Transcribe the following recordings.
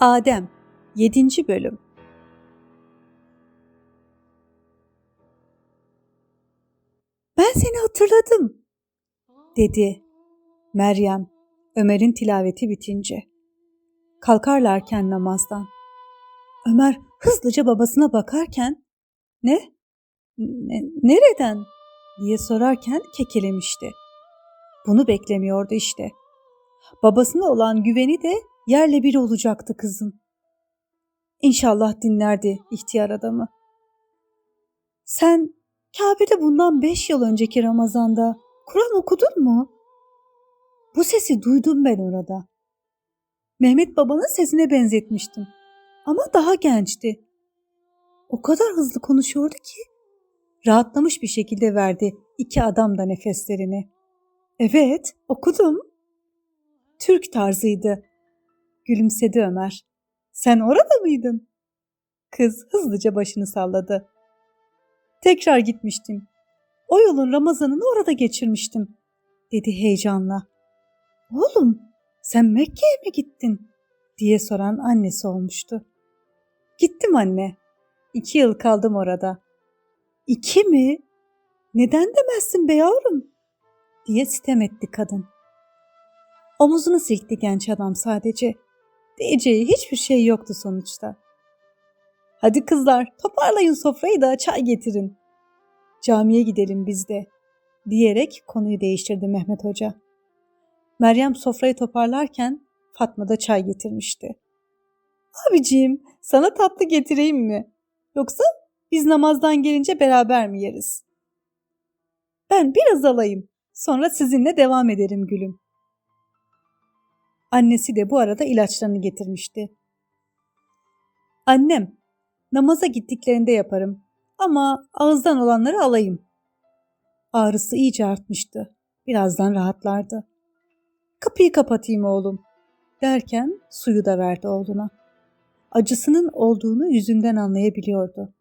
Adem 7. Bölüm Ben seni hatırladım, dedi Meryem Ömer'in tilaveti bitince. Kalkarlarken namazdan. Ömer hızlıca babasına bakarken ne? Ne- nereden? diye sorarken kekelemişti. Bunu beklemiyordu işte. Babasına olan güveni de yerle bir olacaktı kızın. İnşallah dinlerdi ihtiyar adamı. Sen Kabe'de bundan beş yıl önceki Ramazan'da Kur'an okudun mu? Bu sesi duydum ben orada. Mehmet babanın sesine benzetmiştim. Ama daha gençti. O kadar hızlı konuşuyordu ki rahatlamış bir şekilde verdi iki adam da nefeslerini. Evet, okudum. Türk tarzıydı. Gülümsedi Ömer. Sen orada mıydın? Kız hızlıca başını salladı. Tekrar gitmiştim. O yolun Ramazan'ını orada geçirmiştim, dedi heyecanla. Oğlum, sen Mekke'ye mi gittin? diye soran annesi olmuştu. Gittim anne. İki yıl kaldım orada. İki mi? Neden demezsin be yavrum? diye sitem etti kadın. Omuzunu silkti genç adam sadece. Diyeceği hiçbir şey yoktu sonuçta. Hadi kızlar toparlayın sofrayı da çay getirin. Camiye gidelim biz de diyerek konuyu değiştirdi Mehmet Hoca. Meryem sofrayı toparlarken Fatma da çay getirmişti. Abiciğim sana tatlı getireyim mi? Yoksa biz namazdan gelince beraber mi yeriz? Ben biraz alayım. Sonra sizinle devam ederim gülüm. Annesi de bu arada ilaçlarını getirmişti. Annem, namaza gittiklerinde yaparım ama ağızdan olanları alayım. Ağrısı iyice artmıştı. Birazdan rahatlardı. Kapıyı kapatayım oğlum derken suyu da verdi oğluna. Acısının olduğunu yüzünden anlayabiliyordu.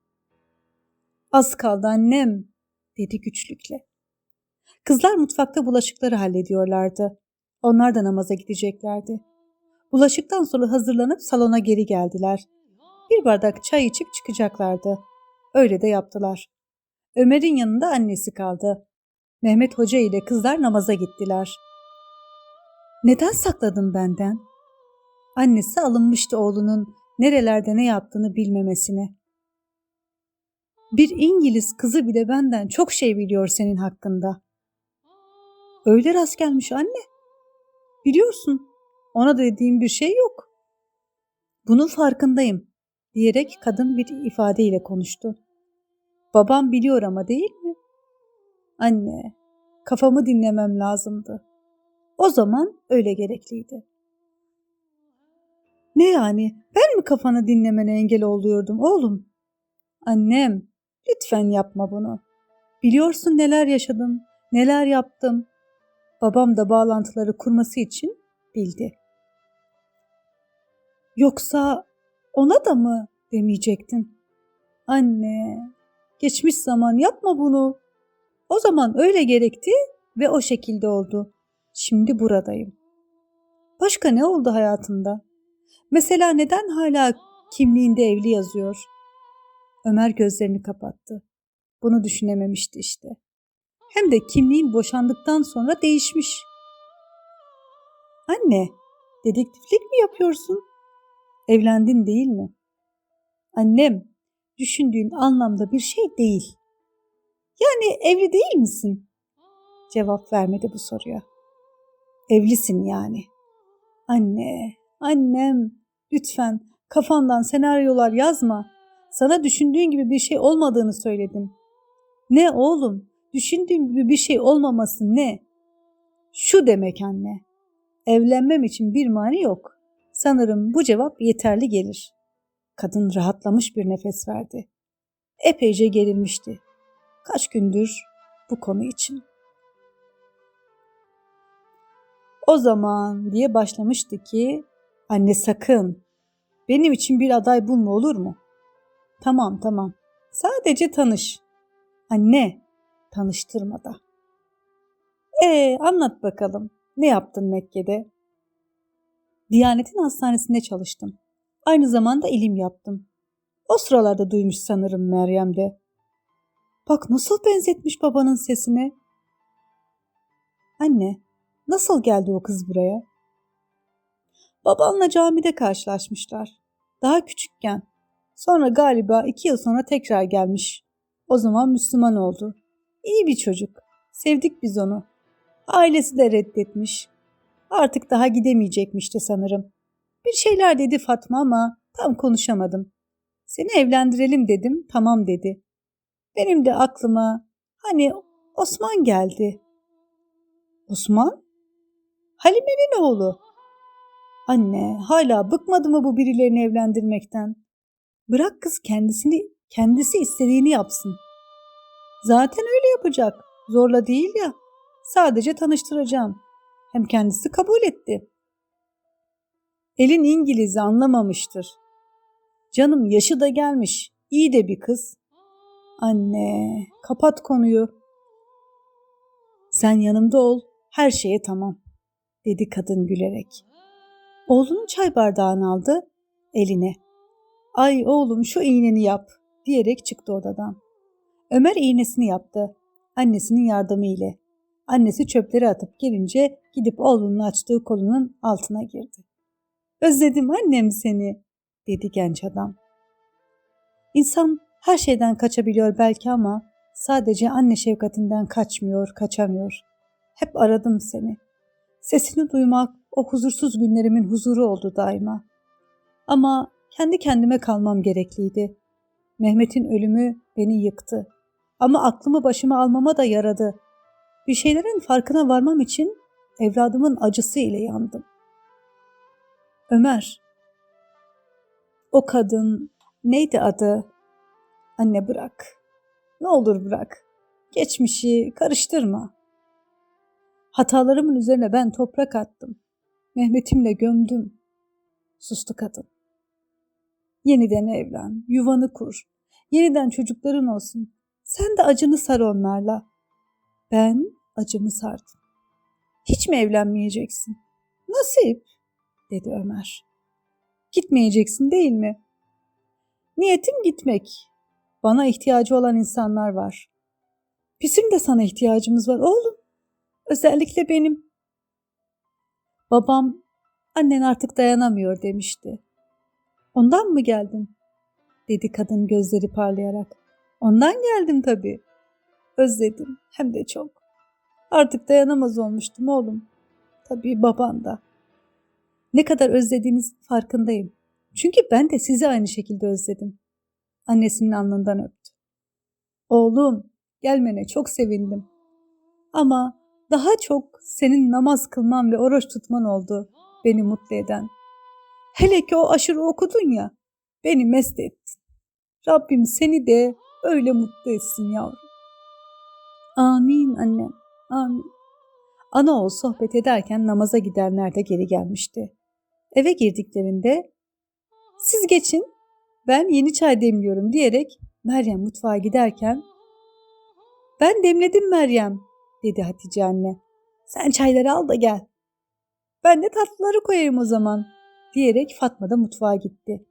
Az kaldı annem dedi güçlükle. Kızlar mutfakta bulaşıkları hallediyorlardı. Onlar da namaza gideceklerdi. Bulaşıktan sonra hazırlanıp salona geri geldiler. Bir bardak çay içip çıkacaklardı. Öyle de yaptılar. Ömer'in yanında annesi kaldı. Mehmet Hoca ile kızlar namaza gittiler. Neden sakladın benden? Annesi alınmıştı oğlunun nerelerde ne yaptığını bilmemesine. Bir İngiliz kızı bile benden çok şey biliyor senin hakkında. Öyle rast gelmiş anne. Biliyorsun ona dediğim bir şey yok. Bunun farkındayım diyerek kadın bir ifadeyle konuştu. Babam biliyor ama değil mi? Anne, kafamı dinlemem lazımdı. O zaman öyle gerekliydi. Ne yani? Ben mi kafanı dinlemene engel oluyordum oğlum? Annem, lütfen yapma bunu. Biliyorsun neler yaşadım, neler yaptım. Babam da bağlantıları kurması için bildi. Yoksa ona da mı demeyecektin? Anne, geçmiş zaman yapma bunu. O zaman öyle gerekti ve o şekilde oldu. Şimdi buradayım. Başka ne oldu hayatında? Mesela neden hala kimliğinde evli yazıyor? Ömer gözlerini kapattı. Bunu düşünememişti işte. Hem de kimliğin boşandıktan sonra değişmiş. Anne, dedektiflik mi yapıyorsun? Evlendin değil mi? Annem, düşündüğün anlamda bir şey değil. Yani evli değil misin? Cevap vermedi bu soruya. Evlisin yani. Anne, annem, lütfen kafandan senaryolar yazma. Sana düşündüğün gibi bir şey olmadığını söyledim. Ne oğlum? Düşündüğüm gibi bir şey olmaması ne? Şu demek anne. Evlenmem için bir mani yok. Sanırım bu cevap yeterli gelir. Kadın rahatlamış bir nefes verdi. Epeyce gerilmişti. Kaç gündür bu konu için. O zaman diye başlamıştı ki anne sakın benim için bir aday bulma olur mu? Tamam tamam sadece tanış. Anne tanıştırma da. Ee anlat bakalım ne yaptın Mekke'de? Diyanet'in hastanesinde çalıştım. Aynı zamanda ilim yaptım. O sıralarda duymuş sanırım Meryem de. Bak nasıl benzetmiş babanın sesine. Anne, nasıl geldi o kız buraya? Babanla camide karşılaşmışlar. Daha küçükken. Sonra galiba iki yıl sonra tekrar gelmiş. O zaman Müslüman oldu. İyi bir çocuk. Sevdik biz onu. Ailesi de reddetmiş. Artık daha gidemeyecekmişti sanırım. Bir şeyler dedi Fatma ama tam konuşamadım. Seni evlendirelim dedim, tamam dedi. Benim de aklıma hani Osman geldi. Osman? Halime'nin oğlu. Anne, hala bıkmadı mı bu birilerini evlendirmekten? Bırak kız kendisini, kendisi istediğini yapsın. Zaten öyle yapacak. Zorla değil ya. Sadece tanıştıracağım. Hem kendisi kabul etti. Elin İngiliz'i anlamamıştır. Canım yaşı da gelmiş. İyi de bir kız. Anne, kapat konuyu. Sen yanımda ol, her şeye tamam, dedi kadın gülerek. Oğlunun çay bardağını aldı, eline. Ay oğlum şu iğneni yap, diyerek çıktı odadan. Ömer iğnesini yaptı, annesinin yardımı ile. Annesi çöpleri atıp gelince gidip oğlunun açtığı kolunun altına girdi. Özledim annem seni, dedi genç adam. İnsan her şeyden kaçabiliyor belki ama sadece anne şefkatinden kaçmıyor, kaçamıyor. Hep aradım seni. Sesini duymak o huzursuz günlerimin huzuru oldu daima. Ama kendi kendime kalmam gerekliydi. Mehmet'in ölümü beni yıktı. Ama aklımı başıma almama da yaradı. Bir şeylerin farkına varmam için evladımın acısı ile yandım. Ömer, o kadın neydi adı? Anne bırak. Ne olur bırak. Geçmişi karıştırma. Hatalarımın üzerine ben toprak attım. Mehmet'imle gömdüm. Sustu kadın. Yeniden evlen, yuvanı kur. Yeniden çocukların olsun. Sen de acını sar onlarla. Ben acımı sardım. Hiç mi evlenmeyeceksin? Nasip, dedi Ömer. Gitmeyeceksin değil mi? Niyetim gitmek. Bana ihtiyacı olan insanlar var. Bizim de sana ihtiyacımız var oğlum. Özellikle benim. Babam annen artık dayanamıyor demişti. Ondan mı geldin? dedi kadın gözleri parlayarak. Ondan geldim tabii. Özledim hem de çok. Artık dayanamaz olmuştum oğlum. Tabii baban da. Ne kadar özlediğiniz farkındayım. Çünkü ben de sizi aynı şekilde özledim. Annesinin alnından öptü. Oğlum, gelmene çok sevindim. Ama daha çok senin namaz kılman ve oruç tutman oldu beni mutlu eden. Hele ki o aşırı okudun ya, beni mest ettin. Rabbim seni de öyle mutlu etsin yavrum. Amin annem, amin. Ana oğul sohbet ederken namaza gidenler de geri gelmişti. Eve girdiklerinde siz geçin ben yeni çay demliyorum diyerek Meryem mutfağa giderken ben demledim Meryem dedi Hatice anne. Sen çayları al da gel. Ben de tatlıları koyayım o zaman diyerek Fatma da mutfağa gitti.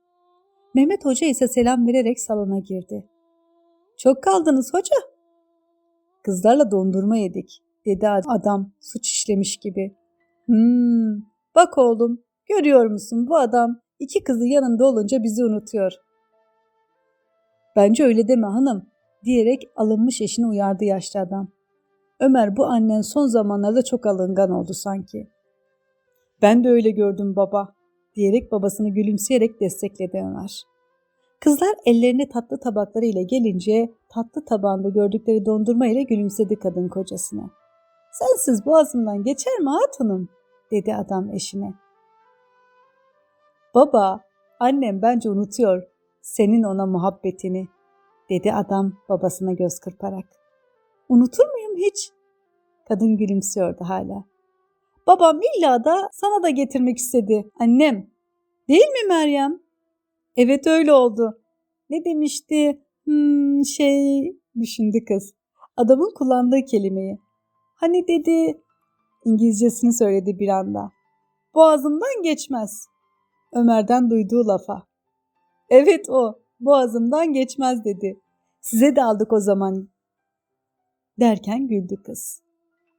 Mehmet Hoca ise selam vererek salona girdi. Çok kaldınız hoca. Kızlarla dondurma yedik dedi adam suç işlemiş gibi. Hmm, bak oğlum görüyor musun bu adam iki kızı yanında olunca bizi unutuyor. Bence öyle deme hanım diyerek alınmış eşini uyardı yaşlı adam. Ömer bu annen son zamanlarda çok alıngan oldu sanki. Ben de öyle gördüm baba diyerek babasını gülümseyerek destekledi Ömer. Kızlar ellerine tatlı tabakları ile gelince tatlı tabağında gördükleri dondurma ile gülümsedi kadın kocasına. Sensiz boğazımdan geçer mi hatunum? dedi adam eşine. Baba, annem bence unutuyor senin ona muhabbetini, dedi adam babasına göz kırparak. Unutur muyum hiç? Kadın gülümsüyordu hala. Babam illa da sana da getirmek istedi. Annem. Değil mi Meryem? Evet öyle oldu. Ne demişti? Hmm, şey düşündü kız. Adamın kullandığı kelimeyi. Hani dedi İngilizcesini söyledi bir anda. Boğazımdan geçmez. Ömer'den duyduğu lafa. Evet o. Boğazımdan geçmez dedi. Size de aldık o zaman. Derken güldü kız.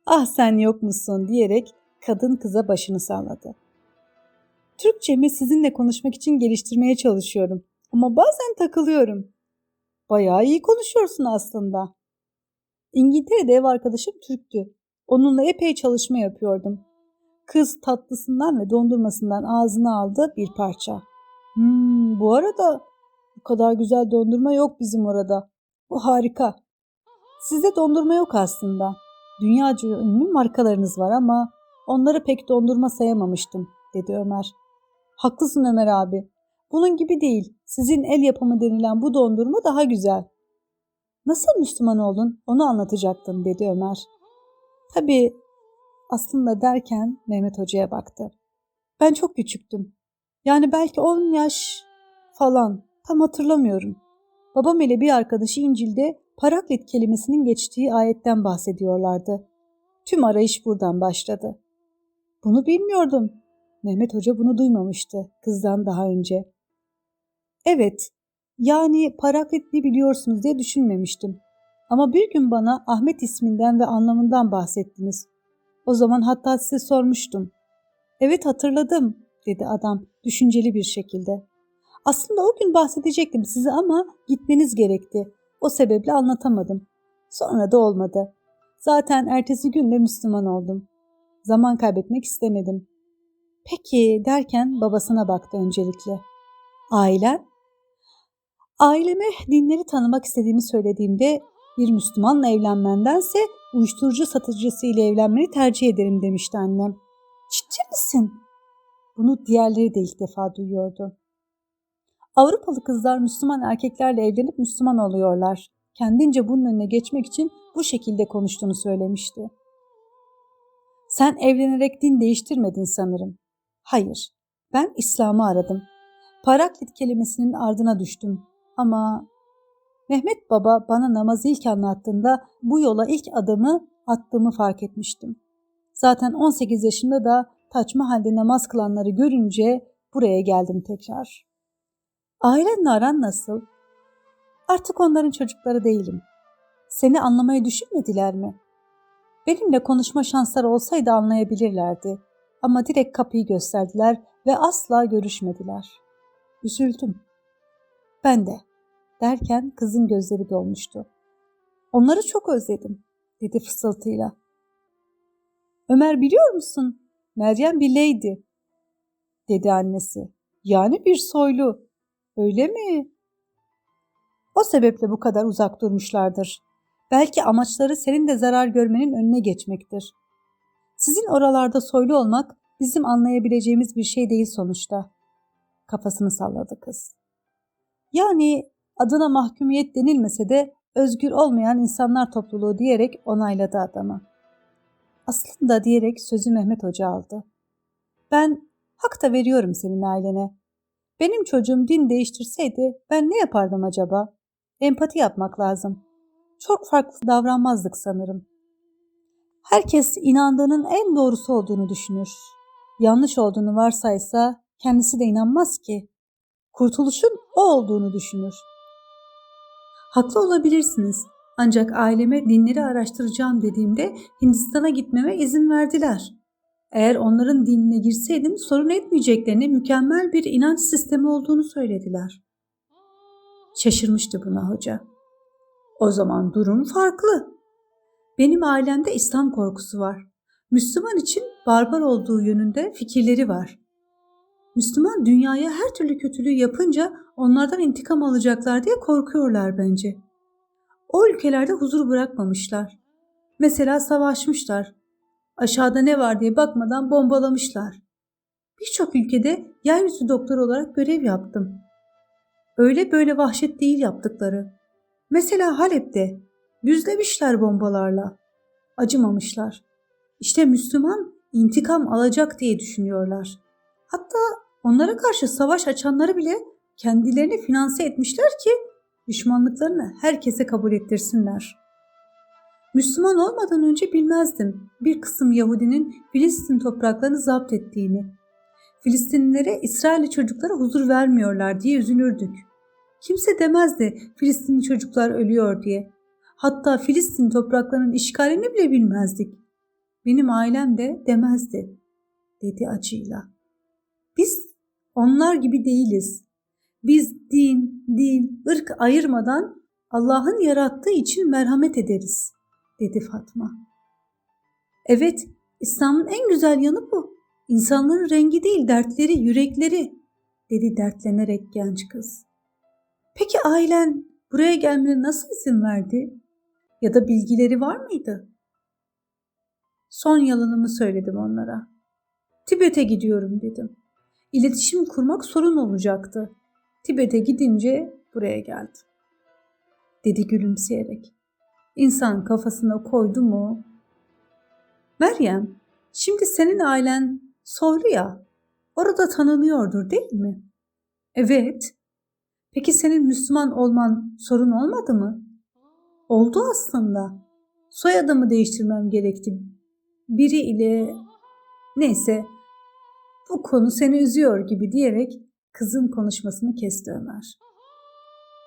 Ah sen yok musun diyerek kadın kıza başını salladı. Türkçemi sizinle konuşmak için geliştirmeye çalışıyorum. Ama bazen takılıyorum. Bayağı iyi konuşuyorsun aslında. İngiltere'de ev arkadaşım Türktü. Onunla epey çalışma yapıyordum. Kız tatlısından ve dondurmasından ağzına aldı bir parça. Hmm, bu arada bu kadar güzel dondurma yok bizim orada. Bu harika. Sizde dondurma yok aslında. Dünyaca ünlü markalarınız var ama onları pek dondurma sayamamıştım, dedi Ömer. Haklısın Ömer abi. Bunun gibi değil. Sizin el yapımı denilen bu dondurma daha güzel. Nasıl Müslüman oldun? Onu anlatacaktın, dedi Ömer. Tabii aslında derken Mehmet Hoca'ya baktı. Ben çok küçüktüm. Yani belki 10 yaş falan. Tam hatırlamıyorum. Babam ile bir arkadaşı İncil'de paraklet kelimesinin geçtiği ayetten bahsediyorlardı. Tüm arayış buradan başladı. Bunu bilmiyordum. Mehmet Hoca bunu duymamıştı kızdan daha önce. Evet, yani parakletli biliyorsunuz diye düşünmemiştim. Ama bir gün bana Ahmet isminden ve anlamından bahsettiniz. O zaman hatta size sormuştum. Evet hatırladım, dedi adam düşünceli bir şekilde. Aslında o gün bahsedecektim size ama gitmeniz gerekti. O sebeple anlatamadım. Sonra da olmadı. Zaten ertesi gün de Müslüman oldum. Zaman kaybetmek istemedim. Peki derken babasına baktı öncelikle. Ailen? Aileme dinleri tanımak istediğimi söylediğimde bir Müslümanla evlenmendense uyuşturucu satıcısı ile evlenmeni tercih ederim demişti annem. Ciddi misin? Bunu diğerleri de ilk defa duyuyordu. Avrupalı kızlar Müslüman erkeklerle evlenip Müslüman oluyorlar. Kendince bunun önüne geçmek için bu şekilde konuştuğunu söylemişti. Sen evlenerek din değiştirmedin sanırım. Hayır, ben İslam'ı aradım. Paraklit kelimesinin ardına düştüm. Ama Mehmet Baba bana namazı ilk anlattığında bu yola ilk adımı attığımı fark etmiştim. Zaten 18 yaşında da taçma halde namaz kılanları görünce buraya geldim tekrar. Ailenle aran nasıl? Artık onların çocukları değilim. Seni anlamayı düşünmediler mi? Benimle konuşma şansları olsaydı anlayabilirlerdi. Ama direkt kapıyı gösterdiler ve asla görüşmediler. Üzüldüm. Ben de derken kızın gözleri dolmuştu. Onları çok özledim dedi fısıltıyla. Ömer biliyor musun? Meryem bir lady dedi annesi. Yani bir soylu. Öyle mi? O sebeple bu kadar uzak durmuşlardır. Belki amaçları senin de zarar görmenin önüne geçmektir. Sizin oralarda soylu olmak bizim anlayabileceğimiz bir şey değil sonuçta. Kafasını salladı kız. Yani adına mahkumiyet denilmese de özgür olmayan insanlar topluluğu diyerek onayladı adamı. Aslında diyerek sözü Mehmet Hoca aldı. Ben hak da veriyorum senin ailene. Benim çocuğum din değiştirseydi ben ne yapardım acaba? Empati yapmak lazım. Çok farklı davranmazdık sanırım. Herkes inandığının en doğrusu olduğunu düşünür. Yanlış olduğunu varsaysa kendisi de inanmaz ki. Kurtuluşun o olduğunu düşünür. Haklı olabilirsiniz. Ancak aileme dinleri araştıracağım dediğimde Hindistan'a gitmeme izin verdiler. Eğer onların dinine girseydim sorun etmeyeceklerini mükemmel bir inanç sistemi olduğunu söylediler. Şaşırmıştı buna hoca. O zaman durum farklı. Benim ailemde İslam korkusu var. Müslüman için barbar olduğu yönünde fikirleri var. Müslüman dünyaya her türlü kötülüğü yapınca onlardan intikam alacaklar diye korkuyorlar bence. O ülkelerde huzur bırakmamışlar. Mesela savaşmışlar. Aşağıda ne var diye bakmadan bombalamışlar. Birçok ülkede yeryüzü doktoru olarak görev yaptım. Öyle böyle vahşet değil yaptıkları. Mesela Halep'te yüzlemişler bombalarla. Acımamışlar. İşte Müslüman intikam alacak diye düşünüyorlar. Hatta onlara karşı savaş açanları bile kendilerini finanse etmişler ki düşmanlıklarını herkese kabul ettirsinler. Müslüman olmadan önce bilmezdim bir kısım Yahudinin Filistin topraklarını zapt ettiğini. Filistinlilere İsrailli çocuklara huzur vermiyorlar diye üzülürdük. Kimse demezdi Filistinli çocuklar ölüyor diye. Hatta Filistin topraklarının işgalini bile bilmezdik. Benim ailem de demezdi, dedi acıyla. Biz onlar gibi değiliz. Biz din, din, ırk ayırmadan Allah'ın yarattığı için merhamet ederiz, dedi Fatma. Evet, İslam'ın en güzel yanı bu. İnsanların rengi değil, dertleri, yürekleri, dedi dertlenerek genç kız. Peki ailen buraya gelmene nasıl izin verdi? Ya da bilgileri var mıydı? Son yalanımı söyledim onlara. Tibet'e gidiyorum dedim. İletişim kurmak sorun olacaktı. Tibet'e gidince buraya geldim. Dedi gülümseyerek. İnsan kafasına koydu mu? Meryem, şimdi senin ailen soylu ya. Orada tanınıyordur değil mi? Evet. Peki senin Müslüman olman sorun olmadı mı? Oldu aslında. Soyadımı değiştirmem gerekti. Biri ile neyse bu konu seni üzüyor gibi diyerek kızın konuşmasını kesti Ömer.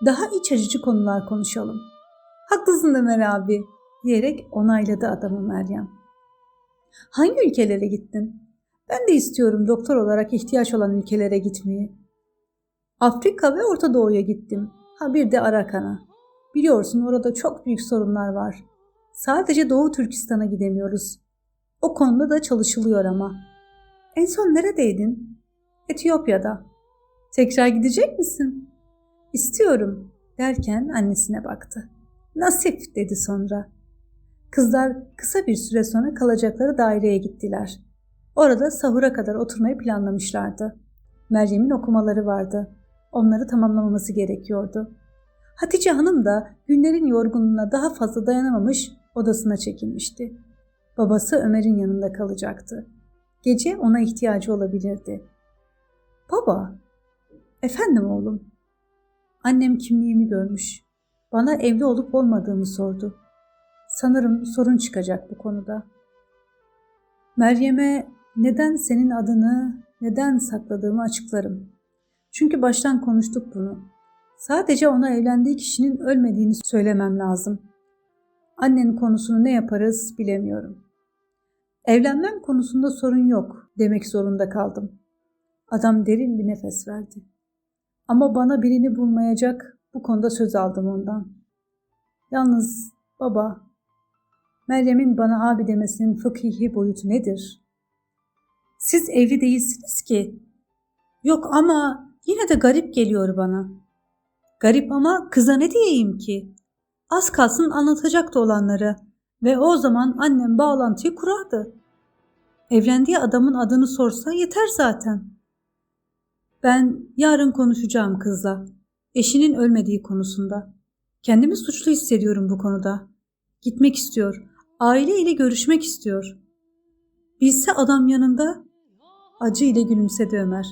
Daha iç acıcı konular konuşalım. Haklısın Ömer abi diyerek onayladı adamı Meryem. Hangi ülkelere gittin? Ben de istiyorum doktor olarak ihtiyaç olan ülkelere gitmeyi. Afrika ve Orta Doğu'ya gittim. Ha bir de Arakan'a. Biliyorsun orada çok büyük sorunlar var. Sadece Doğu Türkistan'a gidemiyoruz. O konuda da çalışılıyor ama. En son neredeydin? Etiyopya'da. Tekrar gidecek misin? İstiyorum derken annesine baktı. Nasip dedi sonra. Kızlar kısa bir süre sonra kalacakları daireye gittiler. Orada sahura kadar oturmayı planlamışlardı. Meryem'in okumaları vardı. Onları tamamlamaması gerekiyordu. Hatice Hanım da günlerin yorgunluğuna daha fazla dayanamamış odasına çekilmişti. Babası Ömer'in yanında kalacaktı. Gece ona ihtiyacı olabilirdi. Baba, efendim oğlum. Annem kimliğimi görmüş. Bana evli olup olmadığımı sordu. Sanırım sorun çıkacak bu konuda. Meryem'e neden senin adını, neden sakladığımı açıklarım. Çünkü baştan konuştuk bunu. Sadece ona evlendiği kişinin ölmediğini söylemem lazım. Annenin konusunu ne yaparız bilemiyorum. Evlenmem konusunda sorun yok demek zorunda kaldım. Adam derin bir nefes verdi. Ama bana birini bulmayacak bu konuda söz aldım ondan. Yalnız baba, Meryem'in bana abi demesinin fıkhihi boyutu nedir? Siz evli değilsiniz ki. Yok ama yine de garip geliyor bana. Garip ama kıza ne diyeyim ki? Az kalsın anlatacaktı olanları ve o zaman annem bağlantıyı kurardı. Evlendiği adamın adını sorsa yeter zaten. Ben yarın konuşacağım kızla. Eşinin ölmediği konusunda. Kendimi suçlu hissediyorum bu konuda. Gitmek istiyor. Aile ile görüşmek istiyor. Bilse adam yanında acı ile gülümsedi Ömer.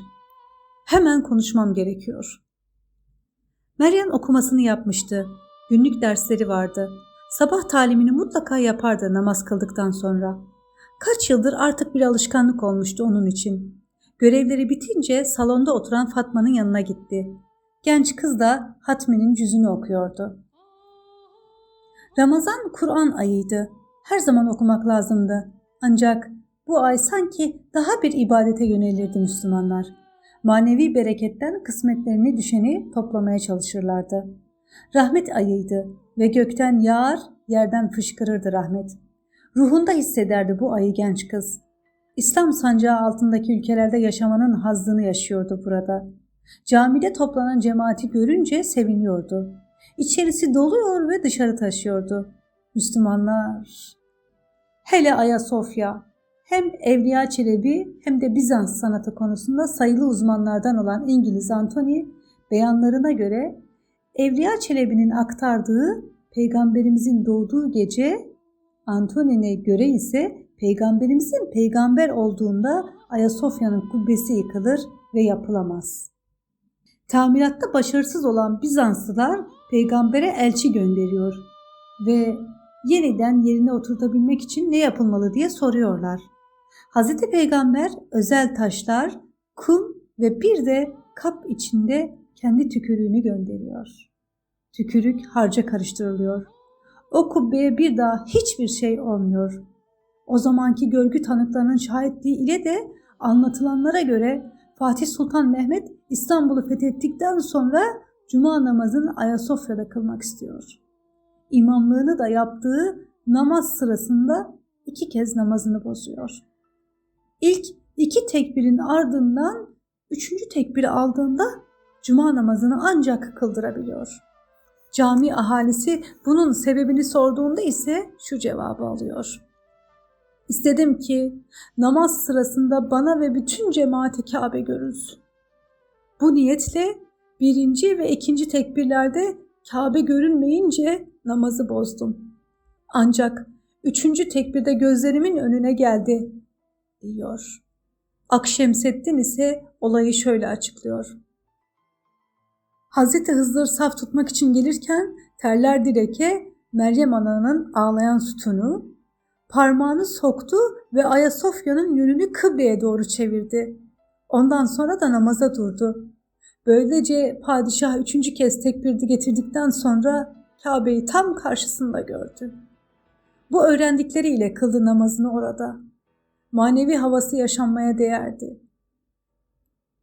Hemen konuşmam gerekiyor. Meryem okumasını yapmıştı. Günlük dersleri vardı. Sabah talimini mutlaka yapardı namaz kıldıktan sonra. Kaç yıldır artık bir alışkanlık olmuştu onun için. Görevleri bitince salonda oturan Fatma'nın yanına gitti. Genç kız da Hatmi'nin cüzünü okuyordu. Ramazan Kur'an ayıydı. Her zaman okumak lazımdı. Ancak bu ay sanki daha bir ibadete yönelirdi Müslümanlar. Manevi bereketten kısmetlerini düşeni toplamaya çalışırlardı. Rahmet ayıydı ve gökten yağar, yerden fışkırırdı rahmet. Ruhunda hissederdi bu ayı genç kız. İslam sancağı altındaki ülkelerde yaşamanın hazzını yaşıyordu burada. Camide toplanan cemaati görünce seviniyordu. İçerisi doluyor ve dışarı taşıyordu. Müslümanlar. Hele Ayasofya Hem Evliya Çelebi hem de Bizans sanatı konusunda sayılı uzmanlardan olan İngiliz Anthony beyanlarına göre Evliya Çelebi'nin aktardığı peygamberimizin doğduğu gece Antony'ne göre ise peygamberimizin peygamber olduğunda Ayasofya'nın kubbesi yıkılır ve yapılamaz. Tamiratta başarısız olan Bizanslılar peygambere elçi gönderiyor ve yeniden yerine oturtabilmek için ne yapılmalı diye soruyorlar. Hazreti Peygamber özel taşlar, kum ve bir de kap içinde kendi tükürüğünü gönderiyor. Tükürük harca karıştırılıyor. O kubbeye bir daha hiçbir şey olmuyor. O zamanki görgü tanıklarının şahitliği ile de anlatılanlara göre Fatih Sultan Mehmet İstanbul'u fethettikten sonra cuma namazını Ayasofya'da kılmak istiyor. İmamlığını da yaptığı namaz sırasında iki kez namazını bozuyor. İlk iki tekbirin ardından üçüncü tekbiri aldığında cuma namazını ancak kıldırabiliyor. Cami ahalisi bunun sebebini sorduğunda ise şu cevabı alıyor. İstedim ki namaz sırasında bana ve bütün cemaate Kabe görülsün. Bu niyetle birinci ve ikinci tekbirlerde Kabe görünmeyince namazı bozdum. Ancak üçüncü tekbirde gözlerimin önüne geldi, diyor. Akşemseddin ise olayı şöyle açıklıyor. Hazreti Hızır saf tutmak için gelirken terler direke Meryem Ana'nın ağlayan sütunu, parmağını soktu ve Ayasofya'nın yönünü kıbleye doğru çevirdi. Ondan sonra da namaza durdu. Böylece padişah üçüncü kez tekbirdi getirdikten sonra Kabe'yi tam karşısında gördü. Bu öğrendikleriyle kıldı namazını orada. Manevi havası yaşanmaya değerdi.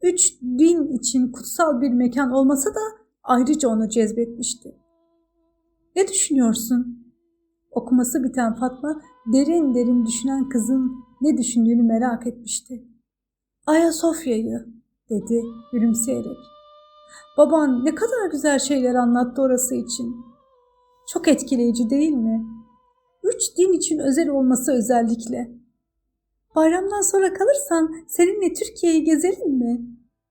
Üç din için kutsal bir mekan olması da ayrıca onu cezbetmişti. Ne düşünüyorsun? Okuması biten Fatma derin derin düşünen kızın ne düşündüğünü merak etmişti. Ayasofya'yı dedi gülümseyerek. Baban ne kadar güzel şeyler anlattı orası için. Çok etkileyici değil mi? Üç din için özel olması özellikle. Bayramdan sonra kalırsan seninle Türkiye'yi gezelim mi?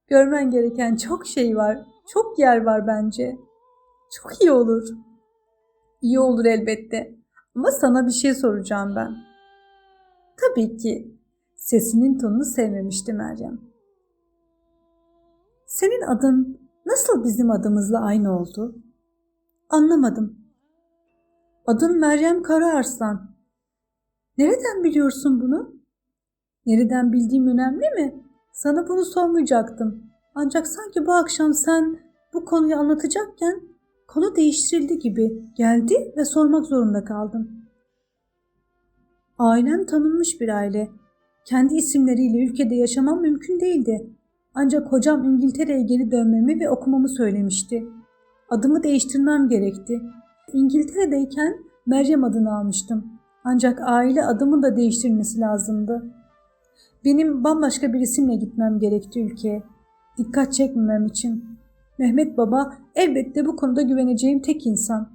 Görmen gereken çok şey var. Çok yer var bence. Çok iyi olur. İyi olur elbette. Ama sana bir şey soracağım ben. Tabii ki. Sesinin tonunu sevmemişti Meryem. Senin adın nasıl bizim adımızla aynı oldu? Anlamadım. Adın Meryem Karaarslan. Nereden biliyorsun bunu? Nereden bildiğim önemli mi? Sana bunu sormayacaktım. Ancak sanki bu akşam sen bu konuyu anlatacakken konu değiştirildi gibi geldi ve sormak zorunda kaldım. Ailem tanınmış bir aile. Kendi isimleriyle ülkede yaşamam mümkün değildi. Ancak hocam İngiltere'ye geri dönmemi ve okumamı söylemişti. Adımı değiştirmem gerekti. İngiltere'deyken Meryem adını almıştım. Ancak aile adımı da değiştirmesi lazımdı. Benim bambaşka bir isimle gitmem gerekti ülkeye. Dikkat çekmemem için. Mehmet Baba elbette bu konuda güveneceğim tek insan.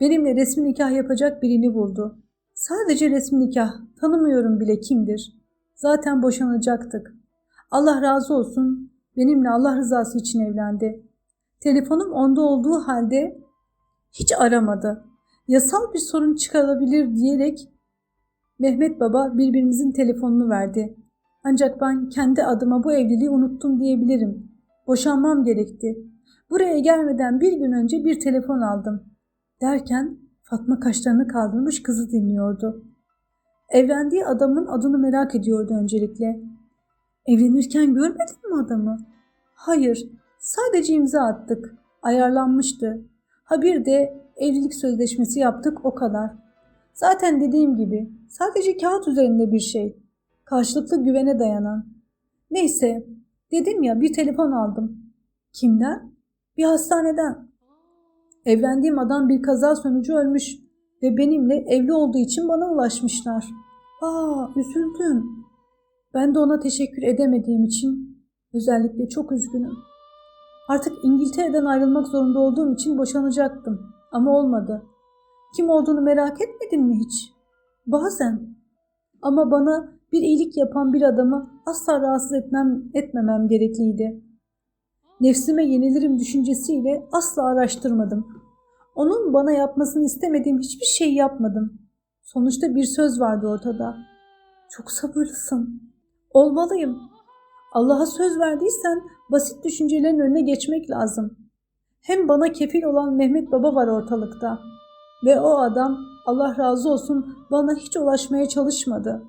Benimle resmi nikah yapacak birini buldu. Sadece resmi nikah, tanımıyorum bile kimdir. Zaten boşanacaktık. Allah razı olsun benimle Allah rızası için evlendi. Telefonum onda olduğu halde hiç aramadı. Yasal bir sorun çıkarabilir diyerek Mehmet Baba birbirimizin telefonunu verdi. Ancak ben kendi adıma bu evliliği unuttum diyebilirim. Boşanmam gerekti. Buraya gelmeden bir gün önce bir telefon aldım. Derken Fatma kaşlarını kaldırmış kızı dinliyordu. Evlendiği adamın adını merak ediyordu öncelikle. Evlenirken görmedin mi adamı? Hayır, sadece imza attık. Ayarlanmıştı. Ha bir de evlilik sözleşmesi yaptık o kadar. Zaten dediğim gibi sadece kağıt üzerinde bir şey. Karşılıklı güvene dayanan. Neyse, dedim ya bir telefon aldım. Kimden? Bir hastaneden. Evlendiğim adam bir kaza sonucu ölmüş ve benimle evli olduğu için bana ulaşmışlar. Aa, üzüldüm. Ben de ona teşekkür edemediğim için özellikle çok üzgünüm. Artık İngiltere'den ayrılmak zorunda olduğum için boşanacaktım ama olmadı. Kim olduğunu merak etmedin mi hiç? Bazen. Ama bana Bir iyilik yapan bir adamı asla rahatsız etmem, etmemem gerekliydi. Nefsime yenilirim düşüncesiyle asla araştırmadım. Onun bana yapmasını istemediğim hiçbir şey yapmadım. Sonuçta bir söz vardı ortada. Çok sabırlısın. Olmalıyım. Allah'a söz verdiysen basit düşüncelerin önüne geçmek lazım. Hem bana kefil olan Mehmet Baba var ortalıkta. Ve o adam Allah razı olsun bana hiç ulaşmaya çalışmadı.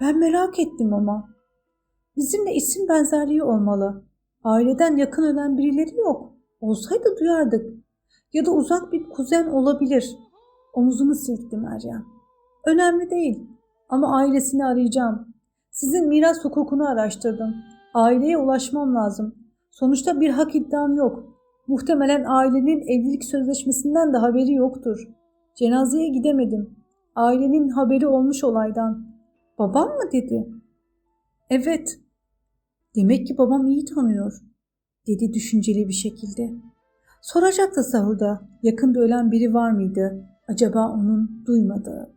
Ben merak ettim ama. Bizimle isim benzerliği olmalı. Aileden yakın ölen birileri yok. Olsaydı duyardık. Ya da uzak bir kuzen olabilir. Omuzunu silkti Meryem. Önemli değil. Ama ailesini arayacağım. Sizin miras hukukunu araştırdım. Aileye ulaşmam lazım. Sonuçta bir hak iddiam yok. Muhtemelen ailenin evlilik sözleşmesinden de haberi yoktur. Cenazeye gidemedim. Ailenin haberi olmuş olaydan. Babam mı dedi? Evet. Demek ki babam iyi tanıyor, dedi düşünceli bir şekilde. Soracaktı sahurda yakında ölen biri var mıydı? Acaba onun duymadığı.